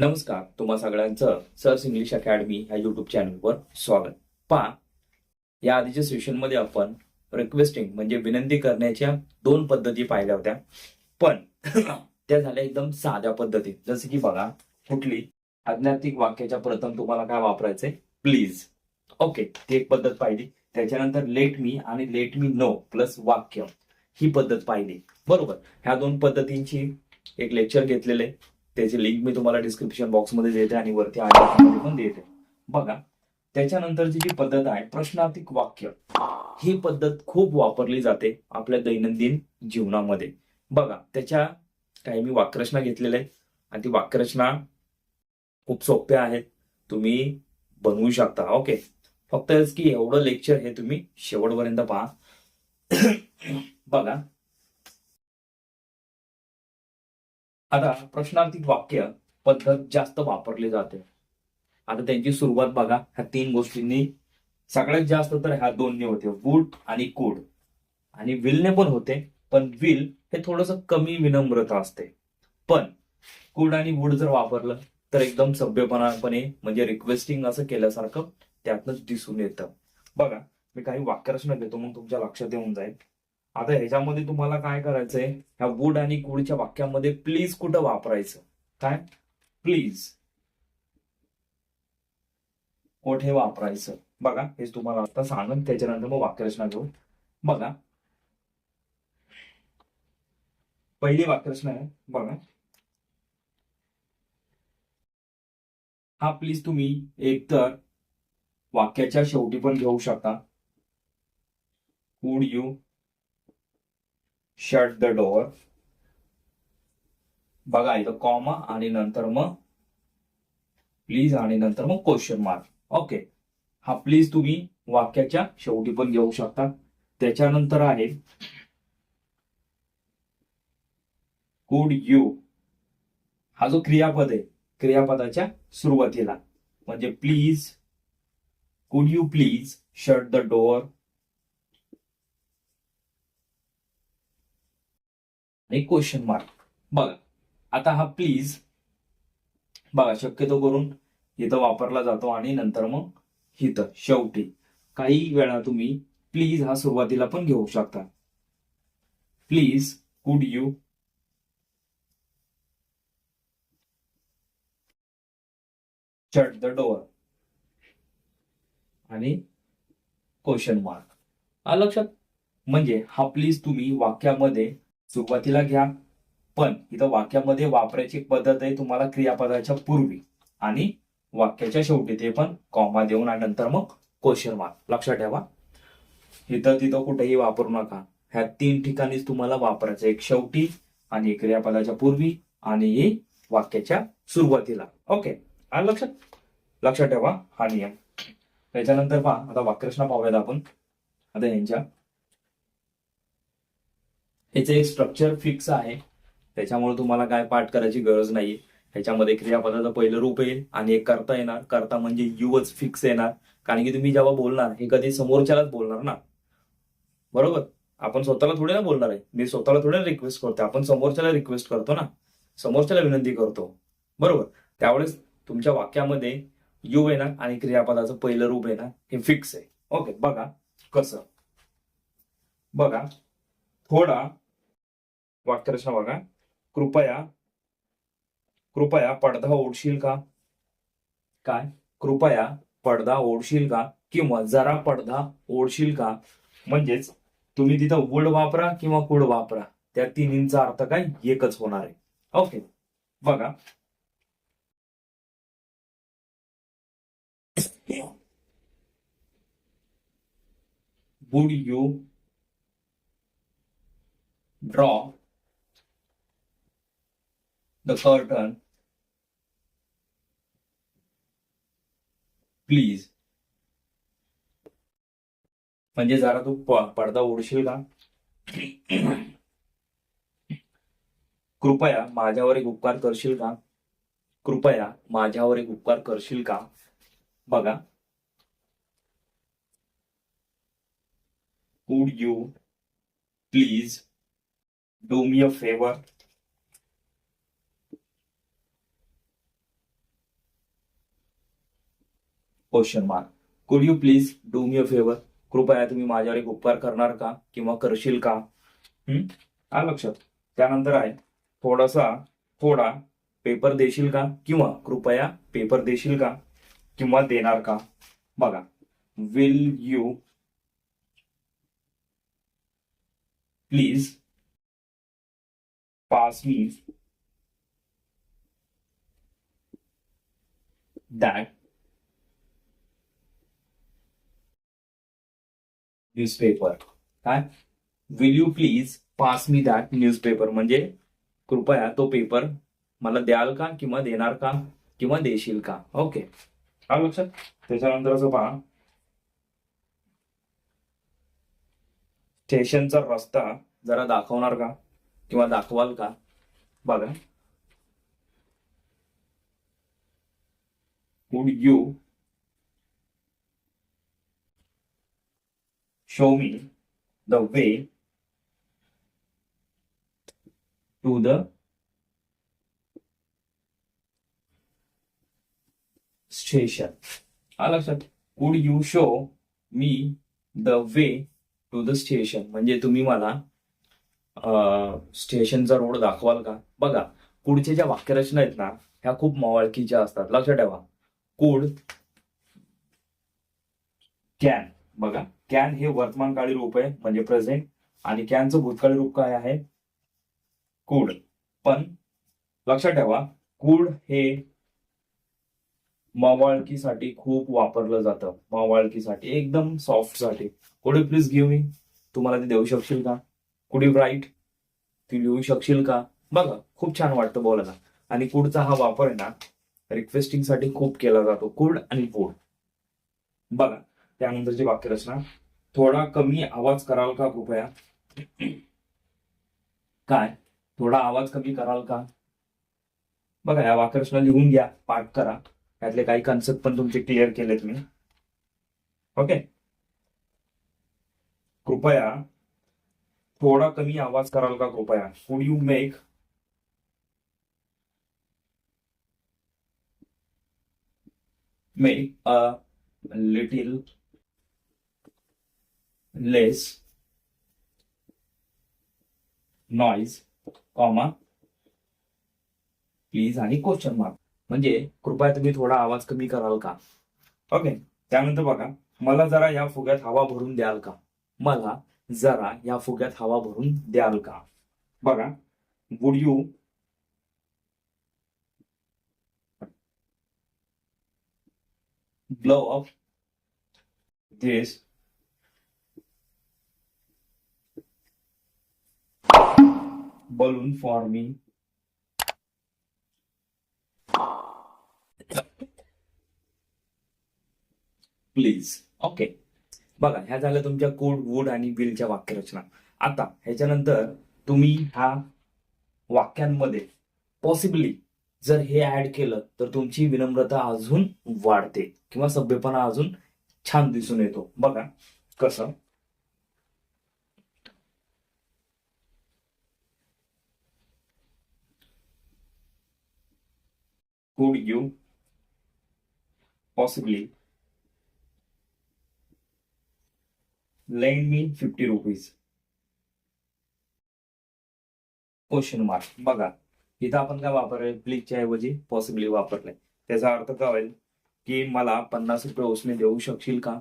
नमस्कार तुम्हा सगळ्यांचं सर्स इंग्लिश अकॅडमी ह्या युट्यूब चॅनलवर स्वागत. पहा या आधीच्या सेशनमध्ये आपण रिक्वेस्टिंग म्हणजे विनंती करण्याच्या दोन पद्धती पाहिल्या होत्या. पण त्या झाल्या एकदम साध्या पद्धती जसं की बघा कुठली आज्ञातिक वाक्याच्या प्रथम तुम्हाला काय वापरायचंय? प्लीज ओके ती एक पद्धत पाहिली. त्याच्यानंतर लेट मी आणि लेट मी नो प्लस वाक्य ही पद्धत पाहिली. बरोबर. ह्या दोन पद्धतींची एक लेक्चर घेतलेले. त्याची लिंक मी तुम्हाला डिस्क्रिप्शन बॉक्समध्ये देते आणि वरती आयमध्ये पण देते. बघा त्याच्यानंतरची जी पद्धत आहे प्रश्नार्थिक वाक्य. ही पद्धत खूप वापरली जाते आपल्या दैनंदिन जीवनामध्ये. बघा त्याच्या काही मी वाक्यरचना घेतलेल्या आहे आणि ती वाक्यरचना खूप सोप्या आहेत. तुम्ही बनवू शकता ओके फक्त की एवढं लेक्चर हे तुम्ही शेवटपर्यंत पहा. बघा आता प्रश्नार्थिक वाक्य पद्धत जास्त वापरली जाते. आता त्यांची सुरुवात बघा ह्या तीन गोष्टींनी. सगळ्यात जास्त तर ह्या दोन्ही होते वूड आणि कूड आणि विलने पण होते पण विल हे थोडस कमी विनम्रता असते. पण कूड आणि वूड जर वापरलं तर एकदम सभ्यपणापणे म्हणजे रिक्वेस्टिंग असं केल्यासारखं त्यातनंच दिसून येतं. बघा मी काही वाक्यरचना घेतो मग तुमच्या लक्षात येऊन जाईल. आता ह्याच्यामध्ये तुम्हाला काय करायचंय? ह्या वूड आणि कुडच्या वाक्यामध्ये प्लीज कुठं वापरायचं? काय? प्लीज कुठे वापरायचं? बघा हे तुम्हाला आता सांगन त्याच्यानंतर मग वाक्यरचना घेऊ. बघा. पहिली वाक्यरचना आहे बघा. हा प्लीज तुम्ही एकतर वाक्याच्या शेवटी पण घेऊ शकता. Would you shut the door बघा इथं कॉमा आणि नंतर मग प्लीज आणि नंतर मग क्वेश्चन मार्क ओके हा प्लीज तुम्ही वाक्याच्या शेवटी पण घेऊ शकता. त्याच्यानंतर आहे कुड यू हा जो क्रियापद आहे क्रियापदाच्या सुरुवातीला. म्हणजे please could you please shut the door आणि क्वेश्चन मार्क बघा आता हा प्लीज बघा शक्यतो करून इथं वापरला जातो आणि नंतर मग इथं शेवटी. काही वेळा तुम्ही प्लीज हा सुरुवातीला पण घेऊ शकता. Please could you shut the door आणि क्वेश्चन मार्क लक्षात म्हणजे हा प्लीज तुम्ही वाक्यामध्ये सुरुवातीला घ्या. पण इथं वाक्यामध्ये वापरायची पद्धत आहे तुम्हाला क्रियापदाच्या पूर्वी आणि वाक्याच्या शेवटी ते पण कॉमा देऊन आणि नंतर मग क्वेश्चन मार्क लक्षात ठेवा. इथं तिथं कुठेही वापरू नका. ह्या तीन ठिकाणीच तुम्हाला वापरायचं एक शेवटी आणि एक क्रियापदाच्या पूर्वी आणि वाक्याच्या सुरुवातीला. ओके आणि लक्षात लक्षात ठेवा. हा नियम. त्याच्यानंतर पहा आता वाक्यरचना पाहूयात आपण. आता यांच्या याचं एक स्ट्रक्चर फिक्स आहे. त्याच्यामुळे तुम्हाला काय पाठ करायची गरज नाही ह्याच्यामध्ये क्रियापदाचं पहिलं रूप येईल आणि एक करता येणार. करता म्हणजे युवच फिक्स येणार. कारण की तुम्ही जेव्हा बोलणार हे कधी समोरच्यालाच बोलणार ना. बरोबर? आपण स्वतःला थोडे ना बोलणार आहे. मी स्वतःला थोडे रिक्वेस्ट करतो आपण समोरच्याला रिक्वेस्ट करतो ना. समोरच्याला विनंती करतो. बरोबर? त्यावेळेस तुमच्या वाक्यामध्ये यू येणार आणि क्रियापदाचं पहिलं रूप येणार. हे फिक्स आहे. ओके बघा कसं. बघा. थोडा वाक्यरचना बघा. कृपया कृपया पडदा ओढशील का? काय? कृपया पडदा ओढशील का? किंवा जरा पडदा ओढशील का? म्हणजेच तुम्ही तिथं वुड वापरा किंवा कुड वापरा. त्या तिन्हींचा अर्थ काय? एकच होणार आहे. ओके बघा. Would you draw the curtain please म्हणजे जरा तू प- पडदा उडशील का? कृपया माझ्यावर एक उपकार करशील का? कृपया माझ्यावर एक उपकार करशील का? बघा. Would you please do me a favour question mark could you please do me a favour कृपया तुम्ही माझ्यावर एक उपकार करणार का? किंवा करशील का? हम्म? आ लक्षात. त्यानंतर आहे थोडासा थोडा पेपर देशील का? किंवा कृपया पेपर देशील का? किंवा देणार का? बघा. Will you please pass me that newspaper काय? Will you please pass me that newspaper म्हणजे कृपया तो पेपर मला द्याल का किंवा देणार का किंवा देशील का? ओके हा लक्षात? त्याच्यानंतर असं पहा. स्टेशनचा रस्ता जरा दाखवणार का किंवा दाखवाल का? बघा. Would you show me the way to the station. हा लक्षात? Could you show me the way to the station म्हणजे तुम्ही मला स्टेशनचा रोड दाखवाल का? बघा पुढच्या ज्या वाक्यरचना आहेत ना ह्या खूप मवाळकीच्या असतात. लक्षात ठेवा. कुड कॅन बघा. कॅन हे वर्तमानकाळी रूप आहे म्हणजे प्रेझेंट आणि कॅनचं भूतकाळी रूप काय आहे? कुड. पण लक्षात ठेवा कुड हे मवाळकीसाठी खूप वापरलं जातं. मवाळकीसाठी एकदम सॉफ्टसाठी कुड यू प्लीज गिव्ह मी तुम्हाला ते देऊ शकशील का? कुड यू राईट ती लिहू शकशील का? बघा खूप छान वाटतं बोलायला. आणि कुडचा हा वापर आहे ना रिक्वेस्टिंगसाठी खूप केला जातो. कुड आणि पूड बघा त्यानंतरची वाक्यरचना थोडा कमी आवाज कराल का कृपया? काय? थोडा आवाज कमी कराल का? बघा या वाक्यरचना लिहून घ्या पाठ करा. त्यातले काही कन्सेप्ट पण तुमचे क्लिअर केलेत मी ओके कृपया थोडा कमी आवाज कराल का कृपया? Could you make make a little less noise comma please आणि क्वेश्चन मार्क म्हणजे कृपया तुम्ही थोडा आवाज कमी कराल का? ओके त्यानंतर बघा मला जरा या फुग्यात हवा भरून द्याल का? मला जरा या फुग्यात हवा भरून द्याल का? बघा would you blow up this balloon for me. Please okay बघा ह्या झाल्या तुमच्या कोड वूड आणि बिलच्या वाक्यरचना. आता ह्याच्यानंतर तुम्ही ह्या वाक्यांमध्ये पॉसिबली जर हे ऍड केलं तर तुमची विनम्रता अजून वाढते किंवा सभ्यपणा अजून छान दिसून येतो. बघा कसं? Could you possibly. Lend me fifty rupees question mark बघा इथं आपण काय वापरले प्लीजच्या ऐवजी पॉसिबली वापरले त्याचा अर्थ काय होईल? की मला पन्नास रुपये उसने देऊ शकशील का?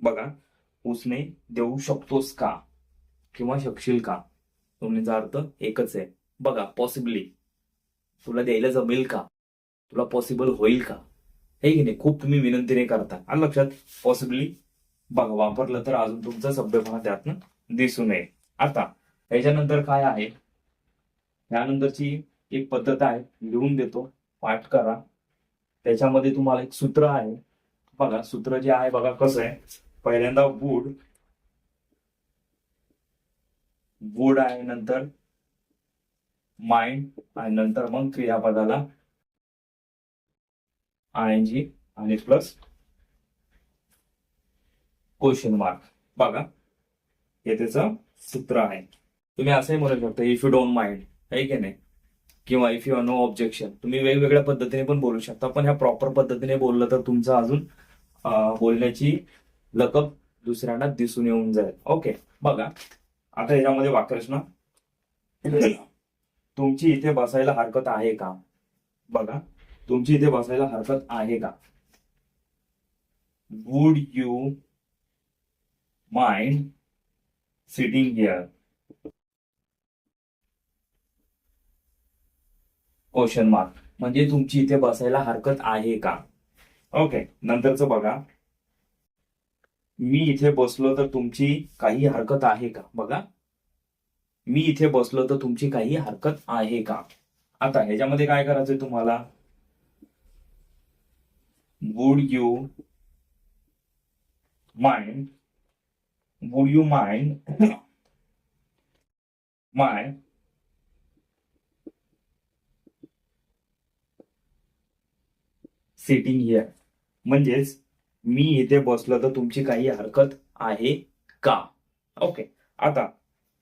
बघा उसने देऊ शकतोस का? किंवा शकशील का? दोन्हीचा अर्थ एकच आहे. बघा पॉसिबली तुला द्यायला जमेल का? तुला पॉसिबल होईल का? हे की नाही? खूप तुम्ही विनंतीने करता. आणि लक्षात पॉसिबली बघा वापरलं तर अजून तुमचा सभ्यपणा त्यातनं दिसून नये. आता याच्यानंतर काय आहे? त्यानंतरची एक पद्धत आहे लिहून देतो पाठ करा. त्याच्यामध्ये तुम्हाला एक सूत्र आहे. बघा सूत्र जे आहे बघा कसं आहे. पहिल्यांदा वूड वूड आहे नंतर माइंड आणि नंतर मग क्रियापदाला आय एन जी आणि प्लस क्वेश्चन मार्क. बघा हे त्याचं सूत्र आहे. तुम्ही असंही म्हणू शकता इफ यू डोंट माइंड आहे की नाही? किंवा इफ यू नो ऑब्जेक्शन तुम्ही वेगवेगळ्या पद्धतीने पण बोलू शकता पण ह्या प्रॉपर पद्धतीने बोललं तर तुमचं अजून बोलण्याची लकब दुसऱ्यांना दिसून येऊन जाईल. ओके बघा. आता याच्यामध्ये वाक्यरचना तुमची इथे बसायला हरकत आहे का? बघा. तुमची इथे बसायला हरकत आहे का? Would you mind sitting here question mark म्हणजे तुमची इथे बसायला हरकत आहे का? ओके नंतरच बघा. मी इथे बसलो तर तुमची काही हरकत आहे का? बघा. मी इथे बसलो तर तुमची काही हरकत आहे का? आता ह्याच्यामध्ये काय करायचंय तुम्हाला? Would you mind would you mind my sitting here म्हणजेच मी इथे बसलो तर तुमची काही हरकत आहे का? ओके आता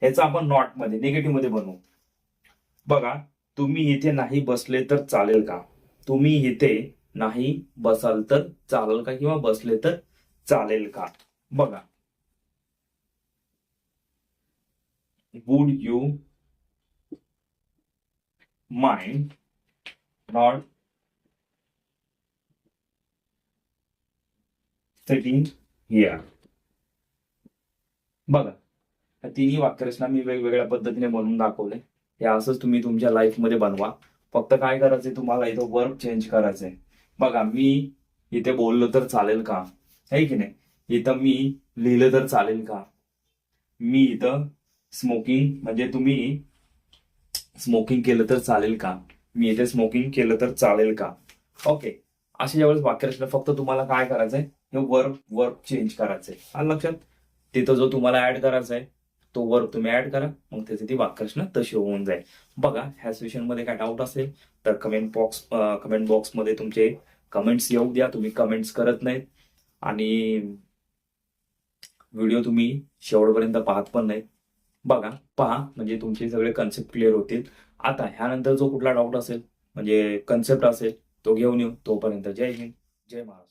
ह्याचा आपण नॉटमध्ये निगेटिव्हमध्ये बनवू. बघा तुम्ही इथे नाही बसले तर चालेल का? तुम्ही इथे नाही बसाल तर चालेल का किंवा बसले तर चालेल का? बघा. Would you mind not sitting here बघा. या तिन्ही वाक्यरचना मी वेगवेगळ्या पद्धतीने बनवून दाखवले. हे असंच तुम्ही तुमच्या लाईफमध्ये बनवा. फक्त काय करायचंय? तुम्हाला इथं वर्क चेंज करायचंय. बघा मी इथे बोललो तर चालेल का? आहे की नाही? इथं मी लिहिलं तर चालेल का? मी इथं स्मोकिंग म्हणजे तुम्ही स्मोकिंग केलं तर चालेल का? मी इथे स्मोकिंग केलं तर चालेल का? ओके अशा ज्यावेळेस वाक्यरचना. फक्त तुम्हाला काय करायचंय? हे वर्क वर्क चेंज करायचंय. आलं लक्षात? तिथं जो तुम्हाला ऍड करायचा आहे तो वर्क तुम्ही ऍड करा. मग त्याची ती वाक्यरचना तशी होऊन जाईल. बघा ह्या सेशनमध्ये काय डाऊट असेल तर कमेंट बॉक्स कमेंट बॉक्समध्ये तुमचे कमेंट्स येऊ द्या तुम्ही कमेंट्स करत नाहीत. आणि व्हिडिओ तुम्ही शेवटपर्यंत पाहत पण नाहीत. बघा पहा म्हणजे तुमचे सगळे कन्सेप्ट क्लिअर होतील. आता ह्यानंतर जो कुठला डाऊट असेल म्हणजे कन्सेप्ट असेल तो घेऊन येऊ तोपर्यंत. जय हिंद जय महाराष्ट्र.